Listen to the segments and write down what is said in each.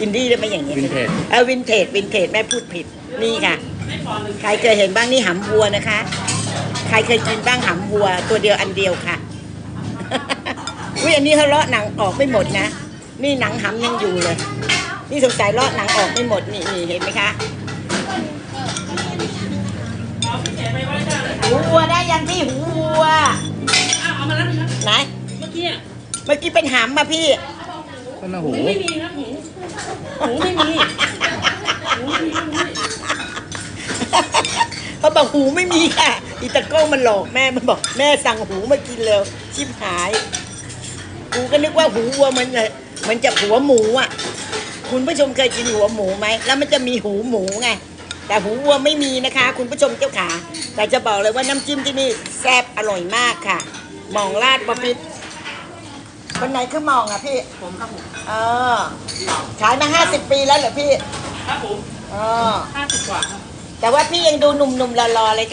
อินดี้ได้ไหมอย่างนี้ย Vintage เออวินเทจวินเทจแม่พูดผิดนี่ค่ะ ใครเคยเห็นบ้างนี่หำวัวนะคะ ใครเคยกินบ้างหำวัว ตัวเดียวอันเดียวค่ะ อุ้ยอันนี้เขาเลาะหนังออกไม่หมดนะ นี่หนังหำยังอยู่เลย นี่สงสัยเลาะหนังออกไม่หมดนี่นี่เห็นไหมคะหูวัวได้ยังพี่หูวัวเอามาแล้วนะไหนเมื่อกี้อะเมื่อกี้เป็นหำมาพี่ต้นหูหูไม่มีครับ หูหูไม่มีหูไม่มีหูไม่มีเขาบอกหูไม่มีค่ะ อีตะโก้มันหลอกแม่มันบอกแม่สั่งหูมากินแล้วชิบหาย กูก็นึกว่าหูวัวมันเลยมันจะหัวหมูอะ คุณผู้ชมเคยกินหัวหมูไหม แล้วมันจะมีหูหมูไง แต่หูวัวไม่มีนะคะ คุณผู้ชมเจ้าขา แต่จะบอกเลยว่าน้ำจิ้มที่นี่แซ่บอร่อยมากค่ะหมองลาดบะปิด คนไหนคือหมองอะพี่ ผมครับผมเออ ขายมาห้าสิบปีแล้วเหรอพี่ครับผมเออห้าสิบกว่าครับ แต่ว่าพี่ยังดูหนุ่มๆรอๆเลย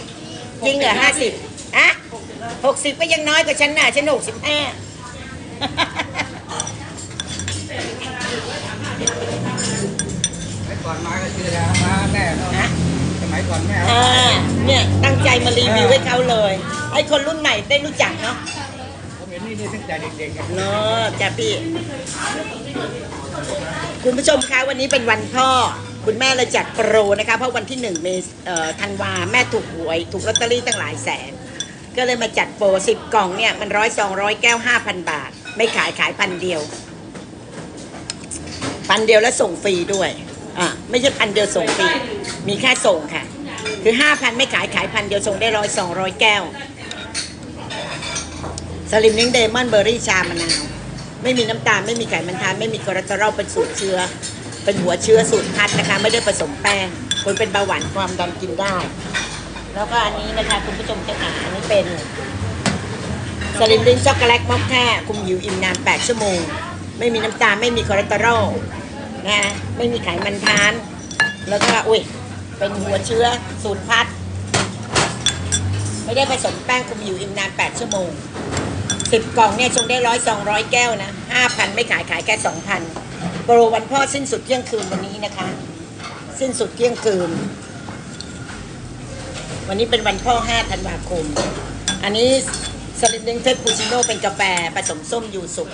จริงเหรอห้าสิบอะหกสิบก็ยังน้อยกว่าฉันน่ะ ฉันหกสิบห้าสมัยก่อนมาก็เจอแล้วมาแม่เนาะฮะสมัยก่อนแม่อ่าเนี่ยตั้งใจมารีวิวให้เขาเลย ให้คนรุ่นใหม่ได้รู้จักเนาะ ผมเห็นนี่นี่ตั้งแต่เด็กๆอะเนาะจ้ะพี่ คุณผู้ชมคะวันนี้เป็นวันพ่อ คุณแม่เลยจัดโปรนะคะ เพราะวันที่หนึ่งเมษเอ่อธันวาแม่ถูกหวย ถูกลอตเตอรี่ตั้งหลายแสน ก็เลยมาจัดโปรสิบกล่องเนี่ย มันร้อยสองร้อยแก้วห้าพันบาท ไม่ขายขายพันเดียว พันเดียวแล้วส่งฟรีด้วย อะ ไม่ใช่พันเดียวส่งฟรี มีแค่ส่งค่ะ คือห้าพันไม่ขายขายพันเดียวส่งได้ร้อยสองร้อยแก้ว สลิมเลี้ยงเดมอนเบอร์รี่ชามะนาว ไม่มีน้ำตาล ไม่มีไขมันทาน ไม่มีคอเลสเตอรอลเป็นสูตรเชื้อ เป็นหัวเชื้อสูตรพัดนะคะ ไม่ได้ผสมแป้งคนเป็นเบาหวานความดันกินได้ แล้วก็อันนี้นะคะคุณผู้ชมจะหาอันนี้เป็นสลิมลิ้นช็อกโกแลตมอคค่าคุมหิวอิ่มนาน 8 ชั่วโมง ไม่มีน้ำตาล ไม่มีคอเลสเตอรอลนะไม่มีไขมันทาน แล้วก็อุ้ยเป็นหัวเชื้อสูตรพัด ไม่ได้ผสมแป้งคุมหิวอิ่มนาน 8 ชั่วโมง สิบกล่องเนี่ยชงได้ร้อยสองร้อยแก้วนะห้าพันไม่ขายขายแค่สองพันโปรวันพ่อสิ้นสุดเที่ยงคืนวันนี้นะคะ สิ้นสุดเที่ยงคืน วันนี้เป็นวันพ่อห้าธันวาคม อันนี้สลิดเดงเฟสปูชิโน่เป็นกาแฟผสมส้มยูสุก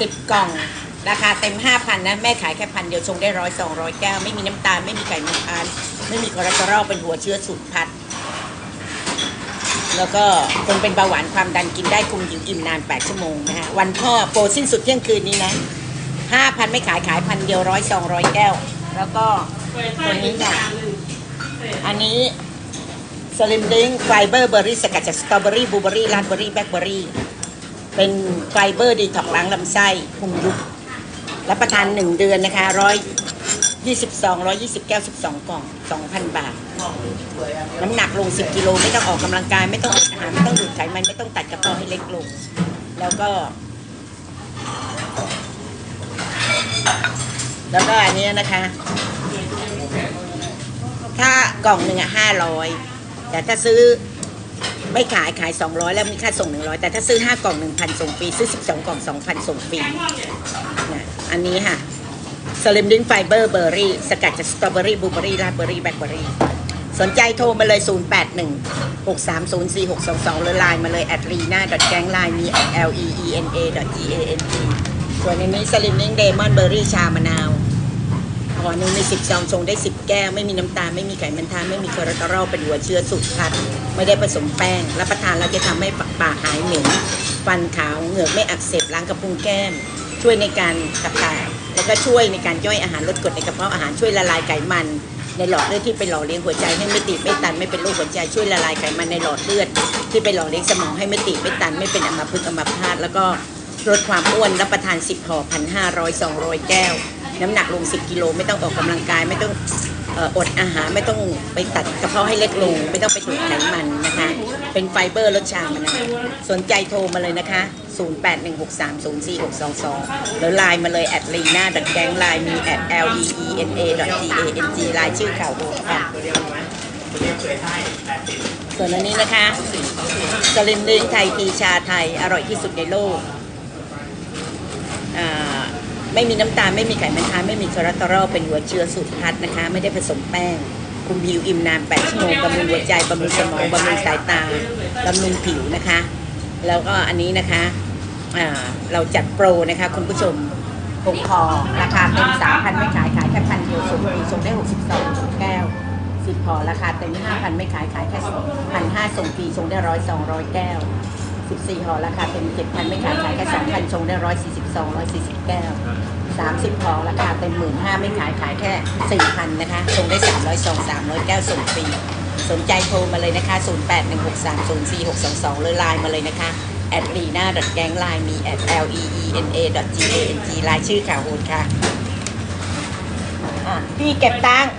สิบกล่อง ราคาเต็มห้าพันนะ แม่ขายแค่พันเดียวชงได้ร้อยสองร้อยแก้ว ไม่มีน้ำตาล ไม่มีไขมันทานไม่มีคอเลสเตอรอลเป็นหัวเชื้อสูตรพัด แล้วก็คนเป็นเบาหวานความดันกินได้คุมหิวอิ่มนาน 8 ชั่วโมงนะฮะวันพ่อโปรสิ้นสุดเที่ยงคืนนี้นะ5,000ไม่ขายขายพันเดียวร้อยสองร้อยแก้ว แล้วก็ตัวนี้ค่ะอันนี้สลิมดิงไฟเบอร์เบอร์รี่สกัดจากสตรอเบอรี่บลูเบอรี่ราสเบอรี่แบล็คเบอรี่เป็นไฟเบอร์ดีท็อกล้างลำไส้คุมยุบรับประทาน1เดือนนะคะร้อย ยี่สิบสองร้อยยี่สิบแก้วสิบสองกล่องสองพันบาท น้ำหนักลง10กิโลไม่ต้องออกกำลังกาย ไม่ต้องอดอาหารไม่ต้องดูดไขมันไม่ต้องตัดกระเพาะให้เล็กลง แล้วก็ แล้วก็อันเนี้ยนะคะ ถ้ากล่องหนึ่งอะห้าร้อยแต่ถ้าซื้อไม่ขายขาย 200 แล้วมีค่าส่ง 100 แต่ถ้าซื้อ 5 กล่อง 1,000 ส่งฟรี ซื้อ 12 กล่อง 2,000 ส่งฟรีนะอันนี้ค่ะ สลิมดิ้งไฟเบอร์เบอร์รี่สกัดจากสตรอเบอรี่บลูเบอรี่ราสเบอรี่แบล็คเบอรี่ สนใจโทรมาเลย 081 630 4622 หรือไลน์มาเลย at lena g a n g line มี at l e e n a g a n g ส่วนในนี้สลิมนิ่งเดมอนเบอร์รี่ชามะนาวห่อหนึ่งมี10ซองชงได้10แก้ว ไม่มีน้ำตาล ไม่มีไขมันทานไม่มีคอเลสเตอรอลเป็นหัวเชื้อสูตรพัด ไม่ได้ผสมแป้ง รับประทานแล้วจะทำให้ปากหายเหม็นฟันขาวเหงือกไม่อักเสบล้างกระพุ้งแก้ม ช่วยในการขับถ่าย แล้วก็ช่วยในการย่อยอาหารลดกรดในกระเพาะอาหารช่วยละลายไขมัน ในหลอดเลือดที่ไปหล่อเลี้ยงหัวใจให้ไม่ติดไม่ตันไม่เป็นโรคหัวใจช่วยละลายไขมันในหลอดเลือด ที่ไปหล่อเลี้ยงสมองให้ไม่ติดไม่ตันไม่เป็นอัมพฤกษ์อัมพาตแล้วก็ลดความอ้วนรับประทาน 10ห่อพันห้าร้อยสองร้อยแก้ว น้ำหนักลง 10 กิโลไม่ต้องออกกำลังกายไม่ต้องอดอาหารไม่ต้องไปตัดกระเพาะให้เล็กลง ไม่ต้องไปดูดไขมันนะคะ เป็นไฟเบอร์รสชามะนาวสนใจโทรมาเลยนะคะ 0816304622แล้วไลน์มาเลย แอดลีน่าดัดแกงไลน์มีแอด l e e n a g a n g ไลน์ชื่อข่าวโดค่ะส่วนอันนี้นะคะสลิมดึงไทยทีชาไทย อร่อยที่สุดในโลก ไม่มีน้ำตาล ไม่มีไขมันทานไม่มีคอเลสเตอรอลเป็นหัวเชื้อสูตรพัดนะคะ ไม่ได้ผสมแป้งคุมผิวอิ่มนาน 8 ชั่วโมงบำรุงหัวใจบำรุงสมองบำรุงสายตาบำรุงผิวนะคะ แล้วก็อันนี้นะคะ เราจัดโปรนะคะคุณผู้ชมคงพอราคาเต็ม3,000 ไม่ขายขายแค่พันเดียวส่งฟรีส่งได้ 62แก้ว10พอราคาเต็ม5,000 ไม่ขายขายแค่1,500ส่งฟรีส่งได้ร้อยสองร้อยแก้ว14ห่อราคาเต็ม7,000 ไม่ขายขายแค่2,000ส่งได้ร้อยสี่สิบสองร้อยสี่สิบแก้ว 30ห่อราคาเต็มหมื่นห้าไม่ขายขายแค่ 4,000 นะคะส่งได้300ซอง300 แก้วส่งฟรี สนใจโทรมาเลยนะคะ 0816304622 หรือไลน์มาเลยนะคะแอดลีน่าแกงไลน์มีแอด l e e n a g a n g ไลน์ชื่อข่าวโอนค่ะ อะ พี่เก็บตังค์